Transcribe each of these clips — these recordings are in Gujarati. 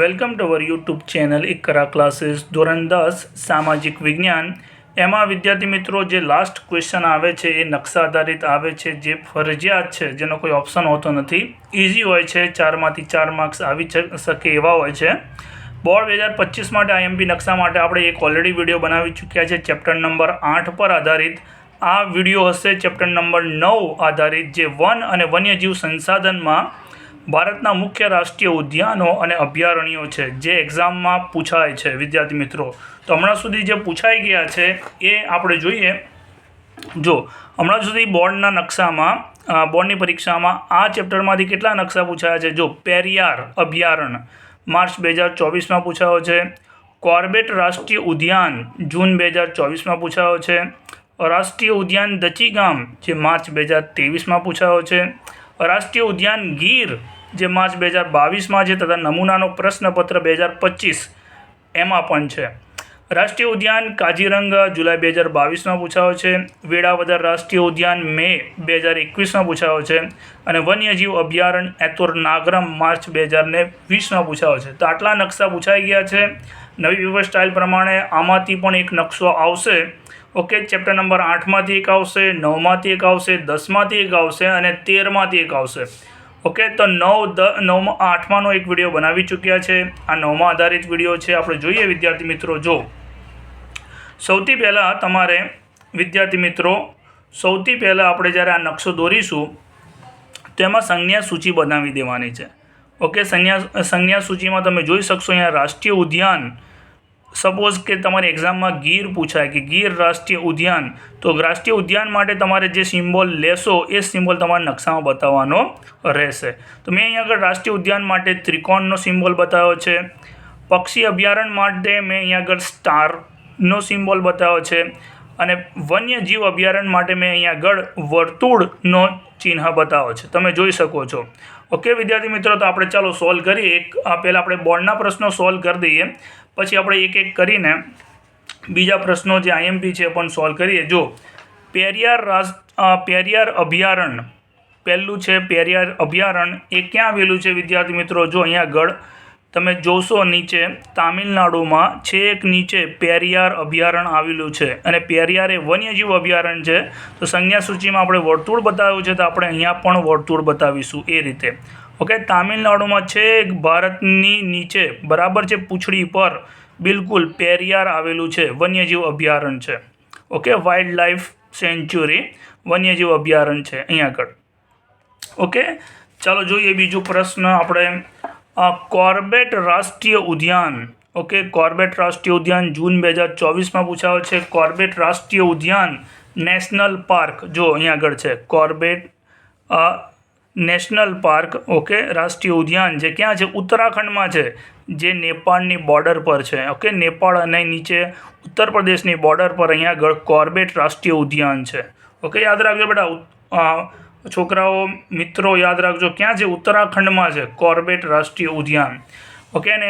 Welcome to our YouTube channel Iqra classes ધોરણ દસ સામાજિક વિજ્ઞાન એમાં વિદ્યાર્થી મિત્રો, જે લાસ્ટ ક્વેશ્ચન આવે છે, એ નકશા આધારિત આવે છે, જે ફરજિયાત છે, જેનો કોઈ ઓપ્શન હોતો નથી. ઇઝી હોય છે ચારમાંથી ચાર માર્ક્સ આવી શકે એવા હોય છે. બોર્ડ બે હજાર પચીસ માટે આઈએમપી નકશા માટે આપણે એક ઓલરેડી વીડિયો બનાવી ચૂક્યા છે ચેપ્ટર નંબર આઠ પર આધારિત. આ વીડિયો હશે ચેપ્ટર નંબર નવ આધારિત, જે વન અને વન્યજીવ સંસાધનમાં ભારતના મુખ્ય રાષ્ટ્રીય ઉદ્યાનો અને અભયારણ્યો છે, જે એક્ઝામમાં પૂછાય છે, વિદ્યાર્થી મિત્રો. તો હમણાં સુધી જે પૂછાઈ ગયા છે, એ આપણે જોઈએ. જો, હમણાં સુધી બોર્ડના નકશામાં બોર્ડની પરીક્ષામાં આ ચેપ્ટરમાંથી કેટલા નકશા પૂછાયા છે? જો, પેરિયાર અભયારણ્ય માર્ચ બે હજાર ચોવીસમાં પૂછાયો છે. કોર્બેટ રાષ્ટ્રીય ઉદ્યાન, જૂન બે હજાર ચોવીસમાં પૂછાયો છે. રાષ્ટ્રીય ઉદ્યાન દચીગામ, જે માર્ચ બે હજાર ત્રેવીસમાં પૂછાયો છે. રાષ્ટ્રીય ઉદ્યાન ગીર જે માર્ચ બે હજાર બાવીસમાં છે તથા નમૂનાનો પ્રશ્નપત્ર બે હજાર પચીસ એમાં પણ છે. રાષ્ટ્રીય ઉદ્યાન કાજીરંગા જુલાઈ બે હજાર બાવીસમાં પૂછાયો છે. વેળાવદર રાષ્ટ્રીય ઉદ્યાન મે બે હજાર એકવીસમાં પૂછાયો છે. અને વન્યજીવ અભયારણ્ય એતોર નાગરમ માર્ચ બે હજાર ને વીસમાં પૂછાયો છે. તો આટલા નકશા પૂછાઈ ગયા છે. નવી પેપર સ્ટાઇલ પ્રમાણે આમાંથી પણ એક નકશો આવશે. ઓકે, ચેપ્ટર નંબર આઠમાંથી એક આવશે, નવમાંથી એક આવશે, દસમાંથી એક આવશે અને તેરમાંથી એક આવશે. ઓકે તો નવ દ, નવમાં, આઠમાનો એક વીડિયો બનાવી ચૂક્યા છે. આ નવમાં આધારિત વીડિયો છે. આપણે જોઈએ, વિદ્યાર્થી મિત્રો, જો. સૌથી પહેલાં તમારે, વિદ્યાર્થી મિત્રો, સૌથી પહેલાં આપણે જ્યારે આ નકશો દોરીશું, તેમાં સંજ્ઞા સૂચિ બનાવી દેવાની છે. ઓકે સંજ્ઞા સંજ્ઞા સૂચિમાં તમે જોઈ શકશો, અહીંયા રાષ્ટ્રીય ઉદ્યાન સપોઝ કે તમારી એક્ઝામમાં ગીર પૂછાય કે ગીર રાષ્ટ્રીય ઉદ્યાન, તો રાષ્ટ્રીય ઉદ્યાન માટે તમારે જે સિમ્બોલ લેશો, એ સિમ્બોલ તમારે નકશામાં બતાવવાનો રહેશે. તો મેં અહીંયા આગળ રાષ્ટ્રીય ઉદ્યાન માટે ત્રિકોણનો સિમ્બોલ બતાવ્યો છે. પક્ષી અભયારણ્ય માટે મેં અહીંયા આગળ સ્ટારનો સિમ્બોલ બતાવ્યો છે. અને વન્યજીવ અભયારણ્ય માટે મેં અહીંયા આગળ વર્તુળનો ચિહ્ન બતાવ્યો છે. તમે જોઈ શકો છો. ઓકે, વિદ્યાર્થી મિત્રો, તો આપણે ચાલો સોલ્વ કરીએ. એક, આ પહેલાં આપણે બોર્ડના પ્રશ્નો સોલ્વ કરી દઈએ. પછી આપણે એક એક કરીને બીજા પ્રશ્નો જે આઈએમપી છે પણ સોલ્વ કરીએ. જો, પેરિયાર રાજ પેરિયાર અભયારણ્ય પહેલું છે પેરિયાર અભયારણ્ય એ ક્યાં આવેલું છે વિદ્યાર્થી મિત્રો? જો અહીંયા આગળ તમે જોશો નીચે, તામિલનાડુમાં છેક નીચે પેરિયાર અભયારણ્ય આવેલું છે. અને પેરિયાર એ વન્યજીવ અભયારણ્ય છે. તો સંજ્ઞા સૂચિમાં આપણે વર્તુળ બતાવ્યું છે, તો આપણે અહીંયા પણ વર્તુળ બતાવીશું એ રીતે. ઓકે, તામિલનાડુમાં છેક ભારતની નીચે, બરાબર છે પૂંછડી પર બિલકુલ પેરિયાર આવેલું છે, વન્યજીવ અભયારણ્ય છે. ઓકે વાઇલ્ડ લાઈફ સેન્ચ્યુરી વન્યજીવ અભયારણ્ય છે, અહીંયા આગળ. ઓકે, ચાલો જોઈએ બીજો પ્રશ્ન આપણે કોર્બેટ રાષ્ટ્રીય ઉદ્યાન ઓકે કોર્બેટ રાષ્ટ્રીય ઉદ્યાન જૂન બે હજાર ચોવીસમાં પૂછાયો છે કોર્બેટ રાષ્ટ્રીય ઉદ્યાન નેશનલ પાર્ક જો અહીંયા આગળ છે કોર્બેટ નેશનલ પાર્ક ઓકે રાષ્ટ્રીય ઉદ્યાન જે ક્યાં છે ઉત્તરાખંડમાં છે જે નેપાળની બોર્ડર પર છે ઓકે નેપાળ અને નીચે ઉત્તર પ્રદેશની બોર્ડર પર અહીંયા આગળ કોર્બેટ રાષ્ટ્રીય ઉદ્યાન છે ઓકે યાદ રાખજો બેટા છોકરાઓ, મિત્રો યાદ રાખજો, ક્યાં છે? ઉત્તરાખંડમાં છે, કોર્બેટ રાષ્ટ્રીય ઉદ્યાન. ઓકે ને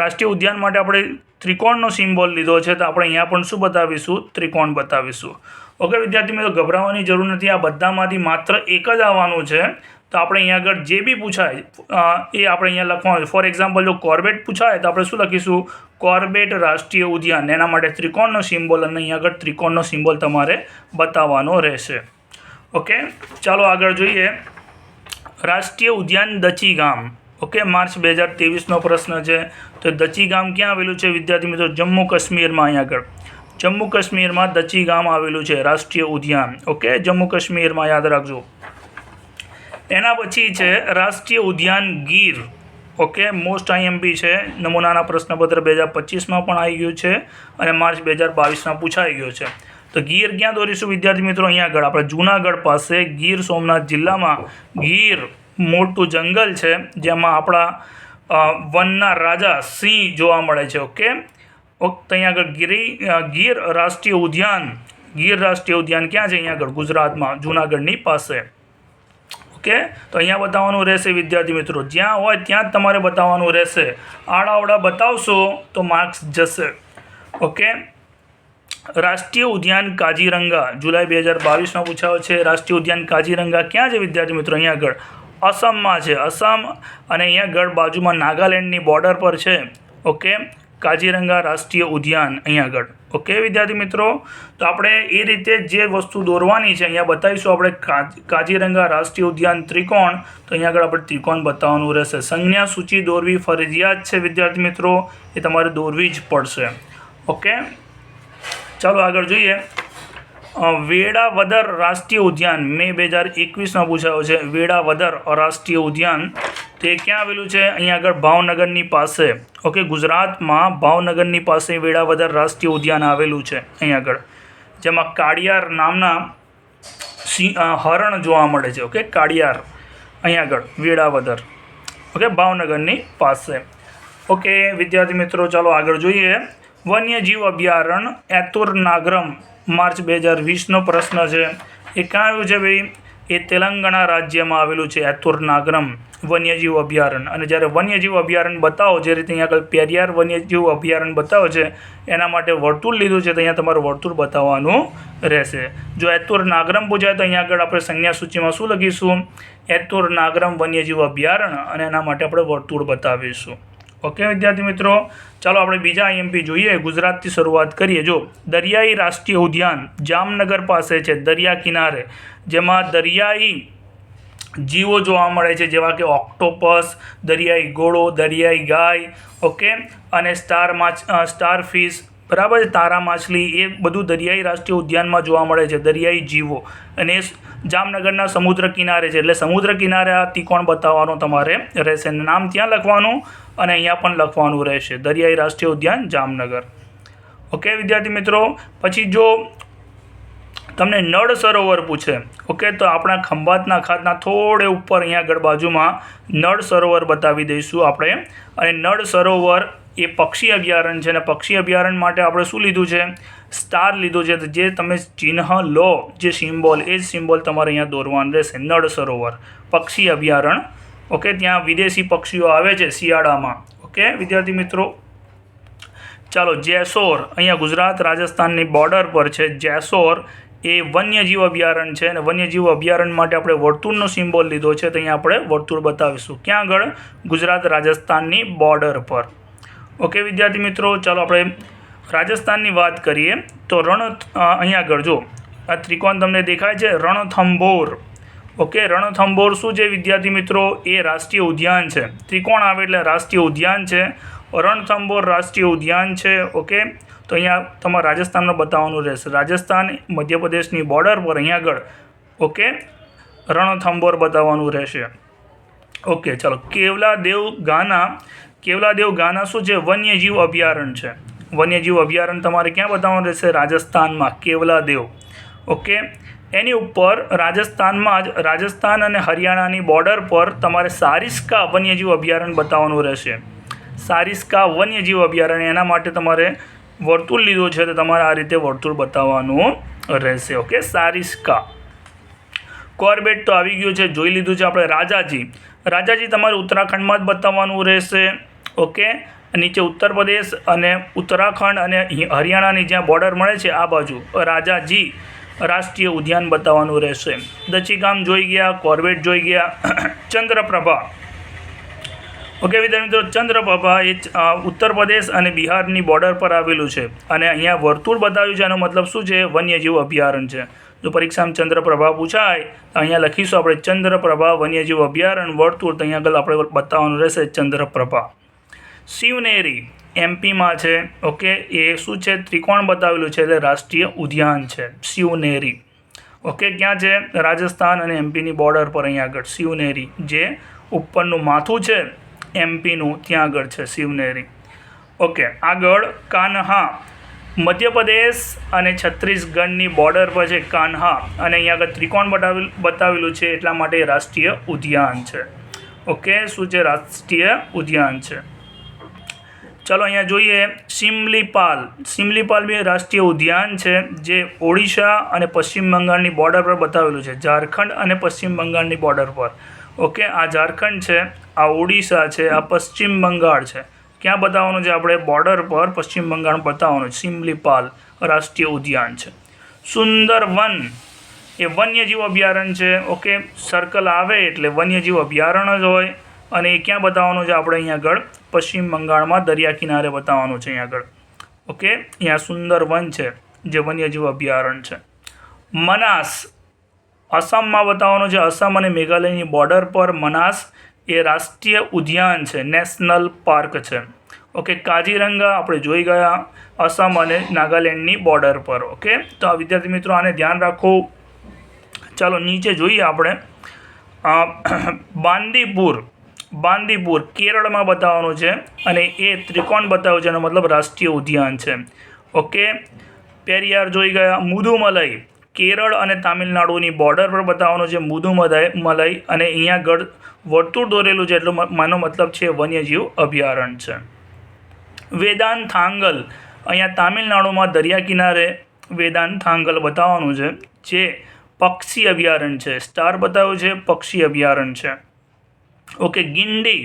રાષ્ટ્રીય ઉદ્યાન માટે આપણે ત્રિકોણનો સિમ્બોલ લીધો છે, તો આપણે અહીંયા પણ શું બતાવીશું? ત્રિકોણ બતાવીશું. ઓકે વિદ્યાર્થી મિત્રો, ગભરાવાની જરૂર નથી, આ બધામાંથી માત્ર એક જ આવવાનું છે. તો આપણે અહીંયા આગળ જે બી પૂછાય એ આપણે અહીંયા લખવાનું છે. ફોર એક્ઝામ્પલ જો કોર્બેટ પૂછાય, તો આપણે શું લખીશું? કોર્બેટ રાષ્ટ્રીય ઉદ્યાન. એના માટે ત્રિકોણનો સિમ્બોલ અને અહીંયા આગળ ત્રિકોણનો સિમ્બોલ તમારે બતાવવાનો રહેશે. ઓકે ચાલો આગળ જોઈએ. રાષ્ટ્રીય ઉદ્યાન દચી ગામ ઓકે માર્ચ બે હજાર ત્રેવીસનો પ્રશ્ન છે. તો દચી ગામ ક્યાં આવેલું છે? વિદ્યાર્થી મિત્રો, જમ્મુ કાશ્મીરમાં અહીંયા આગળ. જમ્મુ કાશ્મીરમાં દચી ગામ આવેલું છે, રાષ્ટ્રીય ઉદ્યાન. ઓકે જમ્મુ કાશ્મીરમાં યાદ રાખજો. એના પછી છે, રાષ્ટ્રીય ઉદ્યાન ગીર. ઓકે મોસ્ટ આઈએમપી છે. નમૂનાના પ્રશ્નપત્ર બે હજાર પચીસમાં પણ આવી ગયું છે અને માર્ચ બે હજાર બાવીસમાં પૂછાઈ ગયો છે. તો ગીર ક્યાં દોરીશું વિદ્યાર્થી મિત્રો? અહીંયા આગળ. આપણે જૂનાગઢ પાસે ગીર સોમનાથ જિલ્લામાં ગીર મોટું જંગલ છે, જેમાં આપણા વનના રાજા સિંહ જોવા મળે છે, ઓકે? ઓકે અહીંયા આગળ ગીરી ગીર રાષ્ટ્રીય ઉદ્યાન. ગીર રાષ્ટ્રીય ઉદ્યાન ક્યાં છે? અહીંયા આગળ ગુજરાતમાં, જૂનાગઢની પાસે. ઓકે? તો અહીંયા બતાવવાનું રહેશે વિદ્યાર્થી મિત્રો. જ્યાં હોય ત્યાં જ તમારે બતાવવાનું રહેશે. આડાવડા બતાવશો તો માર્ક્સ જશે. ઓકે? રાષ્ટ્રીય ઉદ્યાન કાજીરંગા, જુલાઈ બે હજાર બાવીસમાં પૂછાયો છે, રાષ્ટ્રીય ઉદ્યાન કાજીરંગા ક્યાં છે વિદ્યાર્થી મિત્રો? અહીંયા આગળ અસમમાં છે, અસમ અને અહીંયા આગળ બાજુમાં નાગાલેન્ડની બોર્ડર પર છે. ઓકે? કાજીરંગા રાષ્ટ્રીય ઉદ્યાન અહીંયા આગળ. ઓકે વિદ્યાર્થી મિત્રો? તો આપણે એ રીતે જે વસ્તુ દોરવાની છે અહીંયા બતાવીશું. આપણે કાજીરંગા રાષ્ટ્રીય ઉદ્યાન ત્રિકોણ, તો અહીંયા આગળ આપણે ત્રિકોણ બતાવવાનું રહેશે. સંજ્ઞા સૂચિ દોરવી ફરજિયાત છે વિદ્યાર્થી મિત્રો. એ તમારે દોરવી જ પડશે. ઓકે? ચાલો આગળ જોઈએ. વેડાવદર રાષ્ટ્રીય ઉદ્યાન, મે બે હજાર એકવીસમાં પૂછાયો છે. વેળાવદર રાષ્ટ્રીય ઉદ્યાન, તે ક્યાં આવેલું છે? અહીંયા આગળ ભાવનગરની પાસે. ઓકે, ગુજરાતમાં ભાવનગરની પાસે વેળાવદર રાષ્ટ્રીય ઉદ્યાન આવેલું છે. અહીંયા આગળ. જેમાં કાળિયાર નામના સિંહ હરણ જોવા મળે છે. ઓકે, કાળિયાર. અહીંયા આગળ, વેળાવદર. ઓકે, ભાવનગરની પાસે. ઓકે, વિદ્યાર્થી મિત્રો, ચાલો આગળ જોઈએ. વન્યજીવ અભયારણ્ય એતુર નાગરમ, માર્ચ બે હજાર વીસનો પ્રશ્ન છે. એ ક્યાં આવ્યું છે ભાઈ? એ તેલંગાણા રાજ્યમાં આવેલું છે એતુર નાગરમ વન્યજીવ અભયારણ્ય અને જ્યારે વન્યજીવ અભયારણ્ય બતાવો, જે રીતે અહીંયા આગળ પેરિયાર વન્યજીવ અભયારણ્ય બતાવો છે, એના માટે વર્તુળ લીધું છે તો અહીંયા તમારે વર્તુળ બતાવવાનું રહેશે. જો એતુર નાગરમ પૂછાય તો અહીંયા આગળ આપણે સંજ્ઞા સૂચિમાં શું લખીશું? એતુર નાગરમ વન્યજીવ અભયારણ્ય અને એના માટે આપણે વર્તુળ બતાવીશું. ઓકે, વિદ્યાર્થી મિત્રો? ચાલો આપણે બીજા આઈએમપી જોઈએ. ગુજરાતથી શરૂઆત કરીએ. જો, દરિયાઈ રાષ્ટ્રીય ઉદ્યાન જામનગર પાસે છે, દરિયા કિનારે. જેમાં દરિયાઈ જીવો જોવા મળે છે, જેવા કે ઓક્ટોપસ, દરિયાઈ ઘોડો, દરિયાઈ ગાય, ઓકે? અને સ્ટાર માછ સ્ટાર ફિશ બરાબર, તારા માછલી એ બધું દરિયાઈ રાષ્ટ્રીય ઉદ્યાનમાં જોવા મળે છે, દરિયાઈ જીવો. અને એ જામનગરના સમુદ્ર કિનારે છે, એટલે સમુદ્ર કિનારે આ ત્રિકોણ બતાવવાનો તમારે રહેશે. નામ ત્યાં લખવાનું અને અહીંયા પણ લખવાનું રહેશે, દરિયાઈ રાષ્ટ્રીય ઉદ્યાન, જામનગર. ઓકે વિદ્યાર્થી મિત્રો, પછી જો તમને નળ સરોવર પૂછે ઓકે તો આપણા ખંભાતના ખાતના થોડે ઉપર અહીંયા આગળ બાજુમાં નળ સરોવર બતાવી દઈશું આપણે. અને નળ સરોવર એ પક્ષી અભયારણ્ય છે અને પક્ષી અભયારણ્ય માટે આપણે શું લીધું છે? સ્ટાર લીધું છે. જે તમે ચિહ્ન લો, જે સિમ્બોલ એ જ સિમ્બોલ તમારે અહીંયા દોરવાનું રહેશે. નળ સરોવર, પક્ષી અભયારણ્ય. ઓકે ત્યાં વિદેશી પક્ષીઓ આવે છે શિયાળામાં. ઓકે વિદ્યાર્થી મિત્રો? ચાલો, જેસોર. અહીંયા ગુજરાત, રાજસ્થાનની બોર્ડર પર છે. જેસોર એ વન્યજીવ અભયારણ્ય છે અને વન્યજીવ અભયારણ્ય માટે આપણે વર્તુળનો સિમ્બોલ લીધો છે. તો અહીંયા આપણે વર્તુળ બતાવીશું. ક્યાં આગળ? ગુજરાત, રાજસ્થાનની બોર્ડર પર. ઓકે, વિદ્યાર્થી મિત્રો, ચાલો આપણે રાજસ્થાનની વાત કરીએ. તો રણ અહીંયા આગળ જો આ ત્રિકોણ તમને દેખાય છે, રણથંભોર. ઓકે, રણથંભોર શું છે, વિદ્યાર્થી મિત્રો? એ રાષ્ટ્રીય ઉદ્યાન છે. ત્રિકોણ આવે એટલે રાષ્ટ્રીય ઉદ્યાન છે. રણથંભોર રાષ્ટ્રીય ઉદ્યાન છે, ઓકે? તો અહીંયા તમારે રાજસ્થાનમાં બતાવવાનું રહેશે. રાજસ્થાન, મધ્યપ્રદેશની બોર્ડર પર અહીંયા આગળ, ઓકે? રણથંભોર બતાવવાનું રહેશે. ઓકે, ચાલો. કેવલા દેવ ગાના કેવલાદેવ ગાના શું છે વન્યજીવ અભયારણ્ય છે. વન્યજીવ અભયારણ્ય તમારે ક્યાં બતાવવાનું રહેશે? રાજસ્થાનમાં, કેવલાદેવ. ઓકે? એની ઉપર રાજસ્થાનમાં જ રાજસ્થાન અને હરિયાણાની બોર્ડર પર તમારે સારિસ્કા વન્યજીવ અભયારણ્ય બતાવવાનું રહેશે. સારિસ્કા વન્યજીવ અભયારણ્ય એના માટે તમારે વર્તુળ લીધું છે તો તમારે આ રીતે વર્તુળ બતાવવાનું રહેશે. ઓકે? સારિસ્કા. કોર્બેટ તો આવી ગયું છે, જોઈ લીધું છે આપણે રાજાજી. રાજાજી તમારે ઉત્તરાખંડમાં જ બતાવવાનું રહેશે. ઓકે? નીચે ઉત્તર પ્રદેશ અને ઉત્તરાખંડ અને હરિયાણાની જ્યાં બોર્ડર મળે છે, આ બાજુ રાજાજી રાષ્ટ્રીય ઉદ્યાન બતાવવાનું રહેશે. દચીગામ જોઈ ગયા કોર્બેટ જોઈ ગયા, ચંદ્રપ્રભા ઓકે, વિદ્યાર્થી મિત્રો ચંદ્રપ્રભા એ ઉત્તર પ્રદેશ અને બિહારની બોર્ડર પર આવેલું છે. અને અહીંયા વર્તુળ બતાવ્યું છે એનો મતલબ શું છે? વન્યજીવ અભયારણ્ય છે. જો પરીક્ષામાં ચંદ્રપ્રભા પૂછાય, તો અહીંયા લખીશું આપણે, ચંદ્રપ્રભા, વન્યજીવ અભયારણ્ય વર્તુળ તો અહીંયા આગળ આપણે બતાવવાનું રહેશે ચંદ્રપ્રભા. શિવનેરી એમપીમાં છે. ઓકે, એ શું છે? ત્રિકોણ બતાવેલું છે, એટલે રાષ્ટ્રીય ઉદ્યાન છે. શિવનેરી. ઓકે, ક્યાં છે? રાજસ્થાન અને એમપીની બોર્ડર પર અહીંયા આગળ. શિવનેરી, જે ઉપરનું માથું છે એમપીનું ત્યાં આગળ છે, શિવનેરી. ઓકે, આગળ કાન્હા. મધ્યપ્રદેશ અને છત્તીસગઢની બોર્ડર પર છે કાન્હા અને અહીંયા આગળ ત્રિકોણ બતાવેલ, બતાવેલું છે એટલા માટે રાષ્ટ્રીય ઉદ્યાન છે. ઓકે, શું છે રાષ્ટ્રીય ઉદ્યાન છે? ચાલો અહીંયા જોઈએ સિમલીપાલ. સિમલીપાલ બી રાષ્ટ્રીય ઉદ્યાન છે, જે ઓડિશા અને પશ્ચિમ બંગાળની બોર્ડર પર બતાવેલું છે. ઝારખંડ અને પશ્ચિમ બંગાળની બોર્ડર પર. ઓકે, આ ઝારખંડ છે, આ ઓડિશા છે, આ પશ્ચિમ બંગાળ છે. ક્યાં બતાવવાનું છે આપણે? બોર્ડર પર પશ્ચિમ બંગાળ બતાવવાનું છે. સિમલીપાલ રાષ્ટ્રીય ઉદ્યાન છે. સુંદર વન એ વન્યજીવ અભયારણ્ય છે. ઓકે સર્કલ આવે એટલે વન્યજીવ અભયારણ્ય જ હોય. અને એ ક્યાં બતાવવાનું છે આપણે અહીંયા આગળ? પશ્ચિમ બંગાળમાં દરિયા કિનારે બતાવવાનું છે અહીંયા આગળ. ઓકે, અહીંયા સુંદર વન છે, જે વન્યજીવ અભયારણ્ય છે. મનાસ આસામમાં બતાવવાનું છે, આસામ અને મેઘાલયની બોર્ડર પર મનાસ એ રાષ્ટ્રીય ઉદ્યાન છે નેશનલ પાર્ક છે. ઓકે કાજીરંગા આપણે જોઈ ગયા, આસામ અને નાગાલેન્ડની બોર્ડર પર. ઓકે તો આ વિદ્યાર્થી મિત્રો આને ધ્યાન રાખો. ચાલો નીચે જોઈએ આપણે. બાંદીપુર બાંદીપુર કેરળમાં બતાવવાનું છે અને એ ત્રિકોણ બતાવ્યું છે, એનો મતલબ રાષ્ટ્રીય ઉદ્યાન છે. ઓકે પેરિયાર જોઈ ગયા મુદુમલઈ કેરળ અને તામિલનાડુની બોર્ડર પર બતાવવાનું છે મુદુમલઈ મલય અને અહીંયા ગઢ વર્તુળ દોરેલું છે એટલો માનો મતલબ છે વન્યજીવ અભયારણ્ય છે. વેદાંત થાંગલ અહીંયા તામિલનાડુમાં દરિયા કિનારે વેદાંત થાંગલ બતાવવાનું છે, જે પક્ષી અભયારણ્ય છે. સ્ટાર બતાવ્યું છે, પક્ષી અભયારણ્ય છે. ઓકે ગિંડી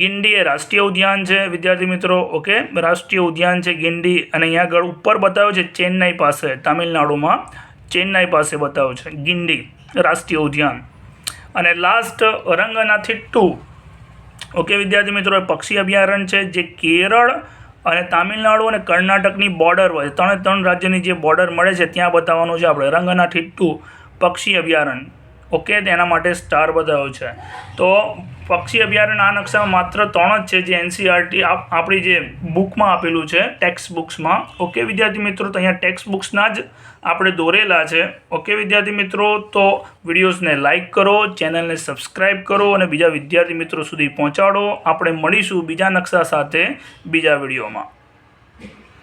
ગિંડી એ રાષ્ટ્રીય ઉદ્યાન છે, વિદ્યાર્થી મિત્રો. ઓકે રાષ્ટ્રીય ઉદ્યાન છે ગિંડી અને અહીંયા આગળ ઉપર બતાવ્યું છે ચેન્નાઈ પાસે, તામિલનાડુમાં. ચેન્નાઈ પાસે બતાવ્યો છે. ગિંડી, રાષ્ટ્રીય ઉદ્યાન. અને લાસ્ટ રંગનાથી ટુ. ઓકે, વિદ્યાર્થી મિત્રો પક્ષી અભયારણ્ય છે જે કેરળ અને તામિલનાડુ અને કર્ણાટકની બોર્ડર હોય ત્રણે ત્રણ રાજ્યની જે બોર્ડર મળે છે, ત્યાં બતાવવાનું છે આપણે. રંગનાથી ટુ પક્ષી અભયારણ્ય. ઓકે તેના માટે સ્ટાર બતાવ્યો છે. તો પક્ષી અભયારણ્ય આ નકશામાં માત્ર ત્રણ જ છે જે એનસીઆરટી આપણી જે બુકમાં આપેલું છે ટેક્સ્ટ બુક્સમાં. ઓકે વિદ્યાર્થી મિત્રો, તો અહીંયા ટેક્સ્ટ બુક્સના જ આપણે દોરેલા છે. ઓકે વિદ્યાર્થી મિત્રો, તો વિડીયોઝને લાઇક કરો, ચેનલને સબસ્ક્રાઈબ કરો અને બીજા વિદ્યાર્થી મિત્રો સુધી પહોંચાડો. આપણે મળીશું બીજા નકશા સાથે બીજા વિડીયોમાં.